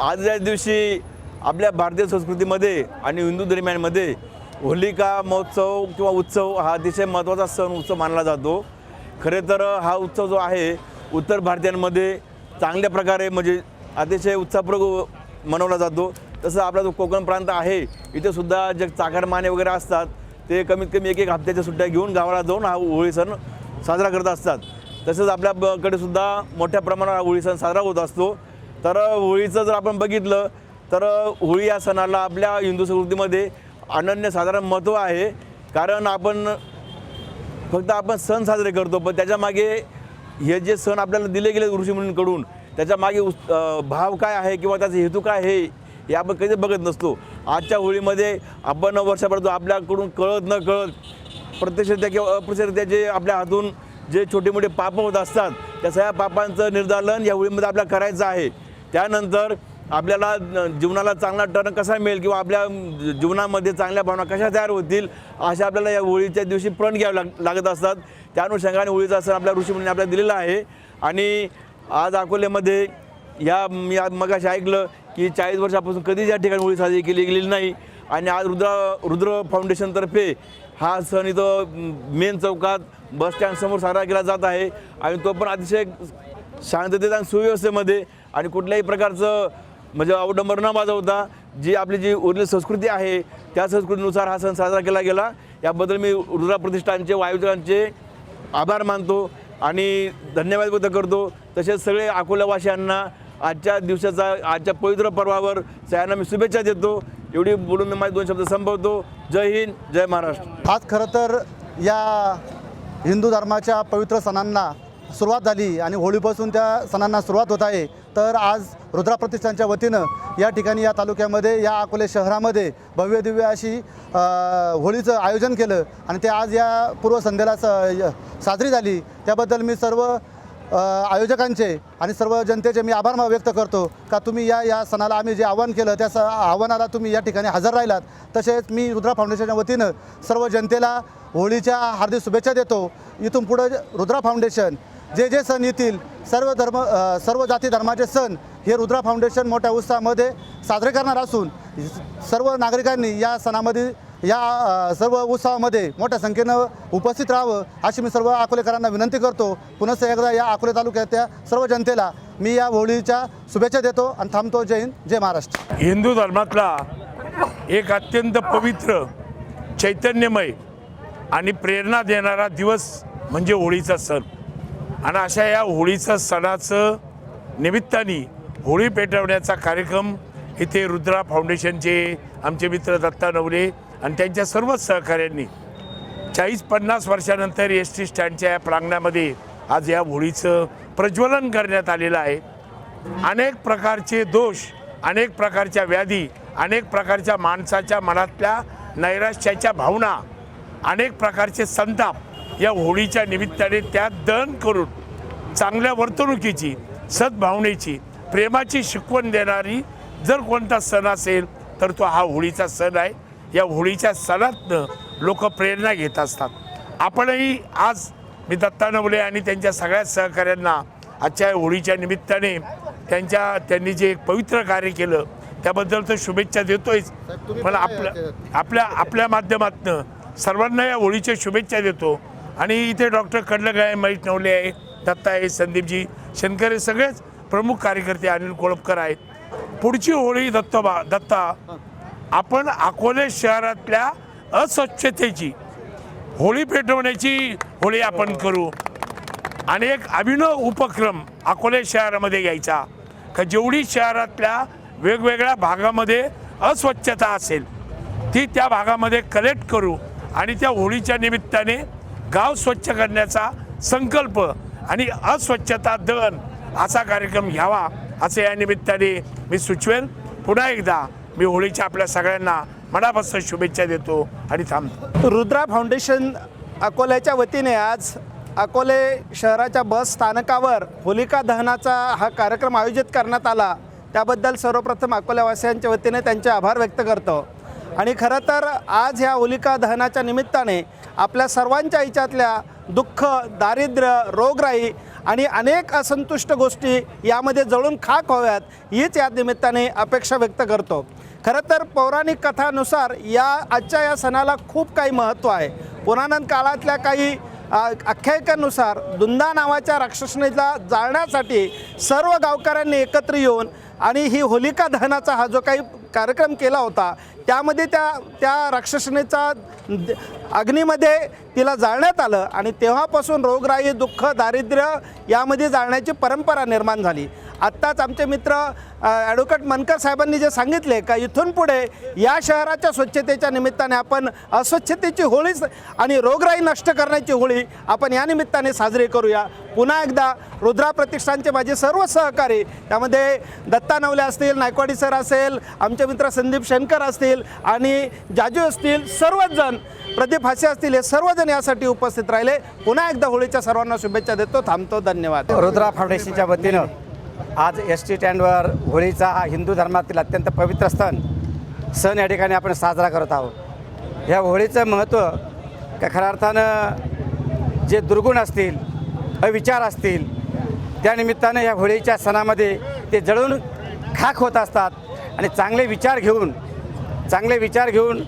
आजच्या दिवशी आपल्या भारतीय संस्कृतीमध्ये आणि हिंदू दरम्यानमध्ये होलिका महोत्सव किंवा उत्सव हा अतिशय महत्त्वाचा सण उत्सव मानला जातो. खरे तर हा उत्सव जो आहे उत्तर भारतीयांमध्ये चांगल्या प्रकारे म्हणजे अतिशय उत्साहपूर्वक मनवला जातो. तसं आपला जो कोकण प्रांत आहे इथेसुद्धा जे चाकरमाने वगैरे असतात ते कमीत कमी एक एक हप्त्याच्या सुट्ट्या घेऊन गावाला जाऊन हा होळी सण साजरा करत असतात. तसंच आपल्याकडे सुद्धा मोठ्या प्रमाणावर होळी सण साजरा होत असतो. तर होळीचं जर आपण बघितलं तर होळी या सणाला आपल्या हिंदू संस्कृतीमध्ये अनन्यसाधारण महत्त्व आहे. कारण आपण फक्त आपण सण साजरे करतो पण त्याच्यामागे हे जे सण आपल्याला दिले गेले ऋषीमुनींकडून त्याच्यामागे उस भाव काय आहे किंवा त्याचा हेतू काय आहे हे आपण कधी बघत नसतो. आजच्या होळीमध्ये आपण वर्षापर्यंत आपल्याकडून कळत न कळत प्रत्यक्षरित्या किंवा अप्रत्यक्षरित्या जे आपल्या हातून जे छोटे मोठे पापं होत असतात त्या सगळ्या पापांचं निर्दालन या होळीमध्ये आपल्याला करायचं आहे. त्यानंतर आपल्याला जीवनाला चांगला टर्न कसा मिळेल किंवा आपल्या जीवनामध्ये चांगल्या भावना कशा तयार होतील अशा आपल्याला या होळीच्या दिवशी प्रण घ्यावे लाग लागत असतात. त्या अनुषंगाने होळीचा सण आपल्या ऋषीमुनीने आपल्याला दिलेला आहे. आणि आज अकोल्यामध्ये या मी आज मगाशी ऐकलं की चाळीस वर्षापासून कधीच या ठिकाणी होळी साजरी केली गेलेली नाही. आणि आज रुद्र रुद्र फाउंडेशनतर्फे हा सण इथं मेन चौकात बस स्टँडसमोर साजरा केला जात आहे. आणि तो पण अतिशय शांततेत आणि सुव्यवस्थेमध्ये आणि कुठल्याही प्रकारचं म्हणजे अवडंबर न वाजवता जी आपली जी उरलेली संस्कृती आहे त्या संस्कृतीनुसार हा सण साजरा केला गेला. याबद्दल मी रुद्रा प्रतिष्ठानचे वायुदलांचे आभार मानतो आणि धन्यवाद व्यक्त करतो. तसेच सगळे अकोल्यावासियांना आजच्या दिवसाचा आजच्या पवित्र पर्वावर सगळ्यांना मी शुभेच्छा देतो. एवढी बोलून मी माझे दोन शब्द संपवतो. जय हिंद जय महाराष्ट्र. आज खरं तर या हिंदू धर्माच्या पवित्र सणांना सुरुवात झाली आणि होळीपासून त्या सणांना सुरुवात होत आहे. तर आज रुद्रा प्रतिष्ठानच्या वतीनं या ठिकाणी या तालुक्यामध्ये या अकोले शहरामध्ये भव्य दिव्य अशी होळीचं आयोजन केलं आणि ते आज या पूर्वसंध्येला स साजरी झाली. त्याबद्दल मी सर्व आयोजकांचे आणि सर्व जनतेचे मी आभार व्यक्त करतो. का तुम्ही या या सणाला आम्ही जे आव्हान केलं त्या स आव्हानाला तुम्ही या ठिकाणी हजर राहिलात. तसेच मी रुद्रा फाउंडेशनच्या वतीनं सर्व जनतेला होळीच्या हार्दिक शुभेच्छा देतो. इथून पुढं रुद्रा फाउंडेशन जे जे सण येतील सर्व धर्म सर्व जाती धर्माचे सण हे रुद्रा फाउंडेशन मोठ्या उत्साहामध्ये साजरे करणार असून सर्व नागरिकांनी या सणामध्ये या सर्व उत्सवामध्ये मोठ्या संख्येनं उपस्थित राहावं अशी मी सर्व अकोलेकरांना विनंती करतो. पुनश्च एकदा या अकोले तालुक्यातल्या सर्व जनतेला मी या होळीच्या शुभेच्छा देतो आणि थांबतो. जय हिंद जय महाराष्ट्र. हिंदू धर्मातला एक अत्यंत पवित्र चैतन्यमय आणि प्रेरणा देणारा दिवस म्हणजे होळीचा सण. आणि अशा या होळीचं सणाचं निमित्ताने होळी पेटवण्याचा कार्यक्रम इथे रुद्रा फाउंडेशनचे आमचे मित्र दत्ता नवले आणि त्यांच्या सर्वच सहकाऱ्यांनी चाळीस पन्नास वर्षानंतर एस टी स्टँडच्या या प्रांगणामध्ये आज या होळीचं प्रज्वलन करण्यात आलेलं आहे. अनेक प्रकारचे दोष अनेक प्रकारच्या व्याधी अनेक प्रकारच्या माणसाच्या मनातल्या नैराश्याच्या भावना अनेक प्रकारचे संताप या होळीच्या निमित्ताने त्यात दहन करून चांगल्या वर्तणुकीची सद्भावनेची प्रेमाची शिकवण देणारी जर कोणता सण असेल तर तो हा होळीचा सण आहे. या होळीच्या सणातनं लोक प्रेरणा घेत असतात. आपणही आज मी दत्ता नवले आणि त्यांच्या सगळ्या सहकाऱ्यांना आजच्या होळीच्या निमित्ताने त्यांच्या त्यांनी जे एक पवित्र कार्य केलं त्याबद्दल तर शुभेच्छा देतोयच. पण आपल्या आपल्या आपल्या माध्यमातनं सर्वांना या होळीच्या शुभेच्छा देतो. आणि इथे डॉक्टर कडलग आहे महेश नवले आहे दत्ता आहे संदीपजी शंकर हे सगळेच प्रमुख कार्यकर्ते अनिल कोळपकर आहेत. पुढची होळी दत्तोबा दत्ता. आपण अकोले शहरातल्या अस्वच्छतेची होळी पेटवण्याची होळी आपण करू. आणि एक अभिनव उपक्रम अकोले शहरामध्ये घ्यायचा. का जेवढी शहरातल्या वेगवेगळ्या भागामध्ये अस्वच्छता असेल ती त्या भागामध्ये कलेक्ट करू आणि त्या होळीच्या निमित्ताने गाव स्वच्छ करण्याचा संकल्प आणि अस्वच्छता दहन असा कार्यक्रम घ्यावा असे या निमित्ताने मी सुचवेल. पुन्हा एकदा मी होळीच्या आपल्या सगळ्यांना मनापासून शुभेच्छा देतो आणि थांबतो. रुद्रा फाउंडेशन अकोल्याच्या वतीने आज अकोले शहराच्या बस स्थानकावर होलिका दहनाचा हा कार्यक्रम आयोजित करण्यात आला. त्याबद्दल सर्वप्रथम अकोल्यावासियांच्या वतीने त्यांचे आभार व्यक्त करतो. आणि खरं तर आज ह्या होलिका दहनाच्या निमित्ताने आपल्या सर्वांच्या हिच्यातल्या दुःख दारिद्र्य रोगराई आणि अनेक असंतुष्ट गोष्टी यामध्ये जळून खाक व्हाव्यात हीच या निमित्ताने अपेक्षा व्यक्त करतो. खरं तर पौराणिक कथानुसार या आजच्या या सणाला खूप काही महत्त्व आहे. पुराणन काळातल्या काही आख्यायिकांनुसार दुंदा नावाच्या राक्षसणीला जाळण्यासाठी सर्व गावकऱ्यांनी एकत्र येऊन आणि ही होलिका दहनाचा हा जो काही कार्यक्रम केला होता त्यामध्ये त्या त्या राक्षसनेचा अग्नीमध्ये तिला जाळण्यात आलं आणि तेव्हापासून रोगराई दुःख दारिद्र्य यामध्ये जाळण्याची परंपरा निर्माण झाली. आत्ताच आमचे मित्र ॲडव्होकेट मनकर साहेबांनी जे सांगितले का इथून पुढे या शहराच्या स्वच्छतेच्या निमित्ताने आपण अस्वच्छतेची होळीच आणि रोगराई नष्ट करण्याची होळी आपण या निमित्ताने साजरी करूया. पुन्हा एकदा रुद्रा प्रतिष्ठानचे माझे सर्व सहकारी त्यामध्ये दत्ता नवले असतील नायकवाडी सर असेल आमचे मित्र संदीप शेनकर असतील आणि जाजू असतील सर्वच जण प्रदीप हासे असतील हे सर्वजण यासाठी उपस्थित राहिले. पुन्हा एकदा होळीच्या सर्वांना शुभेच्छा देतो थांबतो धन्यवाद. रुद्रा फाउंडेशनच्या वतीनं आज एस टी स्टँडवर होळीचा हा हिंदू धर्मातील अत्यंत पवित्र सण सण या ठिकाणी आपण साजरा करत आहोत. ह्या होळीचं महत्त्व का खऱ्या अर्थानं जे दुर्गुण असतील अविचार असतील त्यानिमित्तानं या होळीच्या सणामध्ये ते जळून खाक होत असतात आणि चांगले विचार घेऊन चांगले विचार घेऊन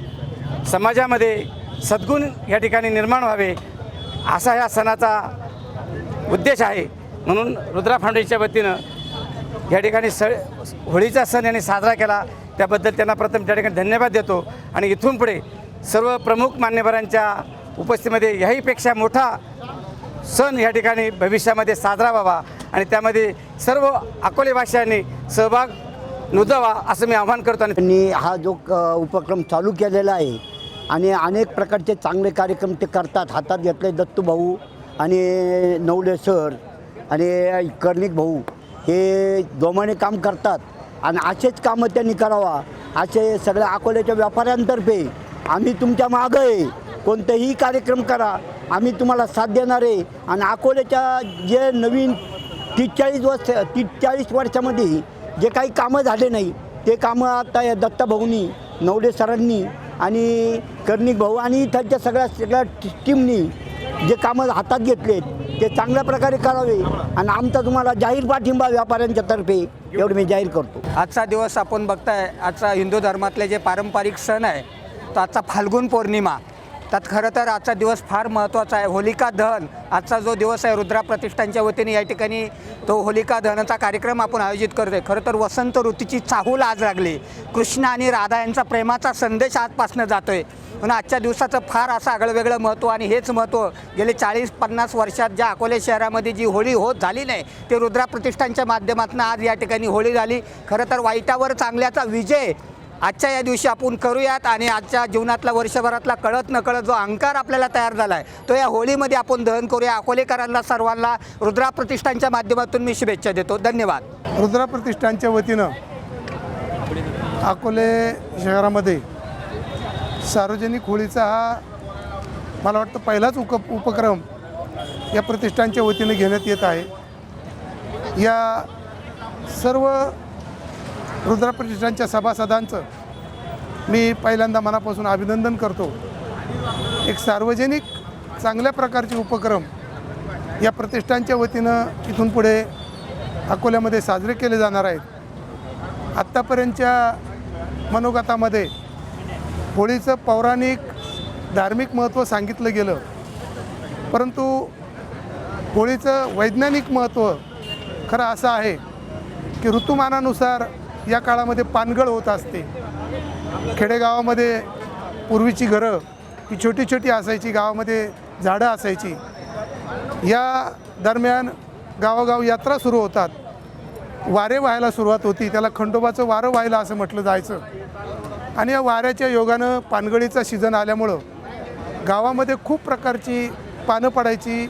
समाजामध्ये सद्गुण या ठिकाणी निर्माण व्हावे असा ह्या सणाचा उद्देश आहे. म्हणून रुद्रा फाउंडेशनच्या वतीनं या ठिकाणी स होळीचा सण यांनी साजरा केला. त्याबद्दल त्यांना प्रथम त्या ठिकाणी धन्यवाद देतो. आणि इथून पुढे सर्व प्रमुख मान्यवरांच्या उपस्थितीमध्ये ह्याहीपेक्षा मोठा सण या ठिकाणी भविष्यामध्ये साजरा व्हावा. आणि त्यामध्ये सर्व अकोले सहभाग नोंदवा असं मी आवाहन करतो. आणि त्यांनी हा जो क- उपक्रम चालू केलेला आहे आणि अनेक प्रकारचे चांगले कार्यक्रम ते करतात. हातात घेतले दत्तू भाऊ आणि नवले सर आणि कर्णिक भाऊ. हे जोमाने काम करतात आणि असेच कामं त्यांनी करावा. असे सगळ्या अकोल्याच्या व्यापाऱ्यांतर्फे आम्ही तुमच्या मागं आहे कोणतेही कार्यक्रम करा. आम्ही तुम्हाला साथ देणार आहे. आणि अकोल्याच्या जे नवीन तीस चाळीस वर्ष तीस चाळीस वर्षामध्ये जे काही कामं झाले नाही ते कामं आता या दत्ता भाऊनी सरांनी आणि कर्णिक भाऊ आणि इथलच्या सगळ्या सगळ्या टीमनी जे कामं हातात घेतलेत ते चांगल्या प्रकारे करावे आणि आमचा तुम्हाला जाहीर पाठिंबा व्यापाऱ्यांच्या तर्फे एवढं मी जाहीर करतो. आजचा दिवस आपण बघताय आजचा हिंदू धर्मातले जे पारंपरिक सण आहे तो आजचा फाल्गुन पौर्णिमा. त्यात खरं तर आजचा दिवस फार महत्त्वाचा आहे. होलिका दहन आजचा जो दिवस आहे रुद्रा प्रतिष्ठानच्या वतीने या ठिकाणी तो होलिका दहनाचा कार्यक्रम आपण आयोजित करतोय. खरं तर वसंत ऋतूची चाहूल आज लागली. कृष्ण आणि राधा यांचा प्रेमाचा संदेश आजपासनं जातोय. म्हणून आजच्या दिवसाचं फार असं आगळंवेगळं महत्त्व आणि हेच महत्त्व गेले चाळीस पन्नास वर्षात ज्या अकोले शहरामध्ये जी होळी होत झाली नाही ते रुद्रा प्रतिष्ठानच्या माध्यमातून आज या ठिकाणी होळी झाली. खरं तर वाईटावर चांगल्याचा विजय आजच्या या दिवशी आपण करूयात आणि आजच्या जीवनातला वर्षभरातला कळत नकळत जो अहंकार आपल्याला तयार झाला आहे तो या होळीमध्ये आपण दहन करूया. अकोलेकरांना सर्वांना रुद्रा प्रतिष्ठानच्या माध्यमातून मी शुभेच्छा देतो. धन्यवाद. रुद्रा प्रतिष्ठानच्या वतीनं अकोले शहरामध्ये सार्वजनिक होळीचा हा मला वाटतं पहिलाच उक उपक्रम या प्रतिष्ठानच्या वतीनं घेण्यात येत आहे. या सर्व रुद्रा प्रतिष्ठानच्या सभासदांचं मी पहिल्यांदा मनापासून अभिनंदन करतो. एक सार्वजनिक चांगल्या प्रकारचे उपक्रम या प्रतिष्ठानच्या वतीनं इथून पुढे अकोल्यामध्ये साजरे केले जाणार आहेत. आत्तापर्यंतच्या मनोगतामध्ये होळीचं पौराणिक धार्मिक महत्त्व सांगितलं गेलं. परंतु होळीचं वैज्ञानिक महत्त्व खरं असं आहे की ऋतुमानानुसार या काळामध्ये पानगळ होत असते. खेडेगावामध्ये पूर्वीची घरं ही छोटी छोटी असायची गावामध्ये झाडं असायची. या दरम्यान गावोगाव यात्रा सुरू होतात. वारे व्हायला सुरुवात होती त्याला खंडोबाचं वारं व्हायला असं म्हटलं जायचं. आणि या वाऱ्याच्या योगानं पानगळीचा सीझन आल्यामुळं गावामध्ये खूप प्रकारची पानं पडायची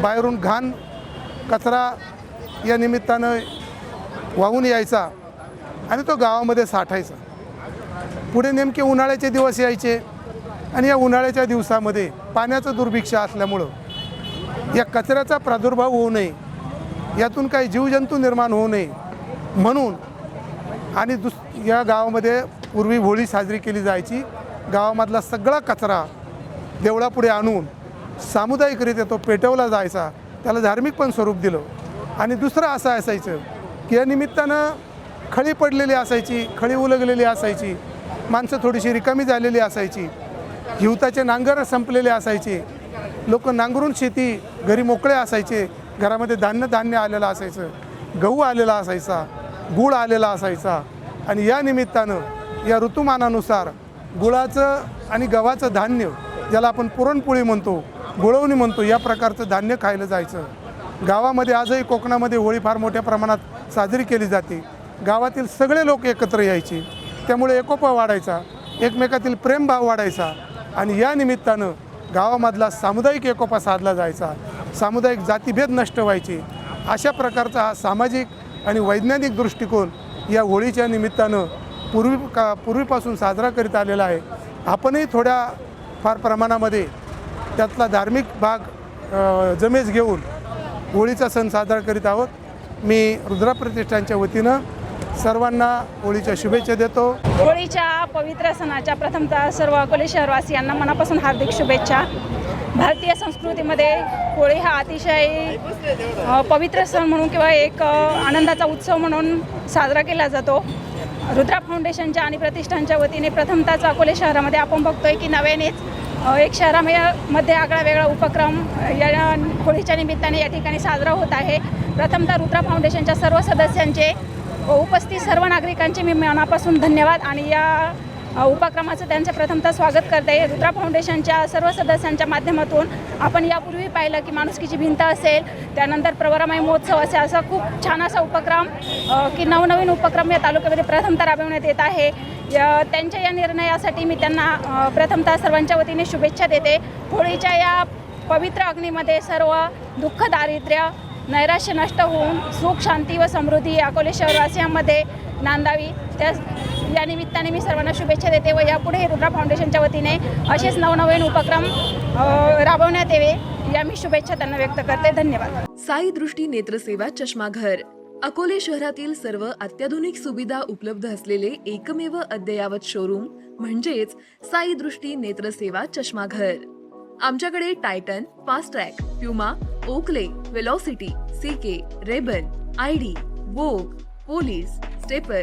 बाहेरून घाण कचरा या निमित्तानं वाहून यायचा आणि तो गावामध्ये साठायचा. पुढे नेमके उन्हाळ्याचे दिवस यायचे आणि या उन्हाळ्याच्या दिवसामध्ये पाण्याचं दुर्भिक्ष असल्यामुळं या कचऱ्याचा प्रादुर्भाव होऊ नये यातून काही जीवजंतू निर्माण होऊ नये म्हणून आणि दुस या गावामध्ये पूर्वी होळी साजरी केली जायची. गावामधला सगळा कचरा देवळापुढे आणून सामुदायिकरित्या तो पेटवला जायचा. त्याला धार्मिक पण स्वरूप दिलं. आणि दुसरं असं असायचं की या निमित्तानं खळी पडलेली असायची खळी उलगलेली असायची माणसं थोडीशी रिकामी झालेली असायची हिवताचे नांगर संपलेले असायचे लोक नांगरून शेती घरी मोकळे असायचे घरामध्ये धान्य धान्य आलेलं असायचं गहू आलेला असायचा गूळ आलेला असायचा. आणि या निमित्तानं या ऋतुमानानुसार गुळाचं आणि गव्हाचं धान्य ज्याला आपण पुरणपोळी म्हणतो गुळवणी म्हणतो या प्रकारचं धान्य खायला जायचं. गावामध्ये आजही कोकणामध्ये होळी फार मोठ्या प्रमाणात साजरी केली जाते. गावातील सगळे लोक एकत्र यायचे. त्यामुळे एकोपा वाढायचा एकमेकातील प्रेमभाव वाढायचा आणि या निमित्तानं गावामधला सामुदायिक एकोपा साधला जायचा. सामुदायिक जातीभेद नष्ट व्हायचे. अशा प्रकारचा हा सामाजिक आणि वैज्ञानिक दृष्टिकोन या होळीच्या निमित्तानं पूर्वी का पूर्वीपासून साजरा करीत आलेला आहे. आपणही थोड्या फार प्रमाणामध्ये त्यातला धार्मिक भाग जमेस घेऊन होळीचा सण साजरा करीत आहोत. मी रुद्रा प्रतिष्ठानच्या वतीनं सर्वांना होळीच्या शुभेच्छा देतो. होळीच्या पवित्र सणाच्या प्रथमतः सर्व अकोले शहरवासियांना मनापासून हार्दिक शुभेच्छा. भारतीय संस्कृतीमध्ये होळी हा अतिशय पवित्र सण म्हणून किंवा एक आनंदाचा उत्सव म्हणून साजरा केला जातो. रुद्रा फाउंडेशनच्या आणि प्रतिष्ठानच्या वतीने प्रथमतःच अकोले शहरामध्ये आपण बघतोय की नव्यानेच एक शहरामध्ये आगळा वेगळा उपक्रम या होळीच्या निमित्ताने या ठिकाणी साजरा होत आहे. प्रथमतः रुद्रा फाउंडेशनच्या सर्व सदस्यांचे उपस्थित सर्व नागरिकांचे मी मनापासून धन्यवाद आणि या उपक्रमाचं त्यांचं प्रथमतः स्वागत करते. रुद्रा फाउंडेशनच्या सर्व सदस्यांच्या माध्यमातून आपण यापूर्वी पाहिलं की माणुसकीची भिंत असेल त्यानंतर प्रवरामाई महोत्सव असेल असा खूप छान असा उपक्रम की नवनवीन उपक्रम या तालुक्यामध्ये प्रथमतः राबवण्यात येत आहे. त्यांच्या या निर्णयासाठी मी त्यांना प्रथमतः सर्वांच्या वतीने शुभेच्छा देते. होळीच्या या पवित्र अग्नीमध्ये सर्व दुःख दारिद्र्य नैराश्य नष्ट होऊन सुख शांती व समृद्धी अकोले शहरवासियांमध्ये नांदावी. त्या या निमित्ताने मी सर्वांना शुभेच्छा देते व यापुढे रुद्रा फाउंडेशनच्या वतीने असेच नवनवीन उपक्रम राबवण्यात यावे या मी शुभेच्छा त्यांना व्यक्त करते. धन्यवाद. साई दृष्टी नेत्रसेवा चष्माघर अकोले शहरातील सर्व अत्याधुनिक सुविधा उपलब्ध असलेले एकमेव अद्ययावत शोरूम म्हणजेच साई दृष्टी नेत्रसेवा चष्माघर. आमच्याकडे Titan Fastrack Puma Oakley Velocity CK Rayban ID Vogue Police Stepper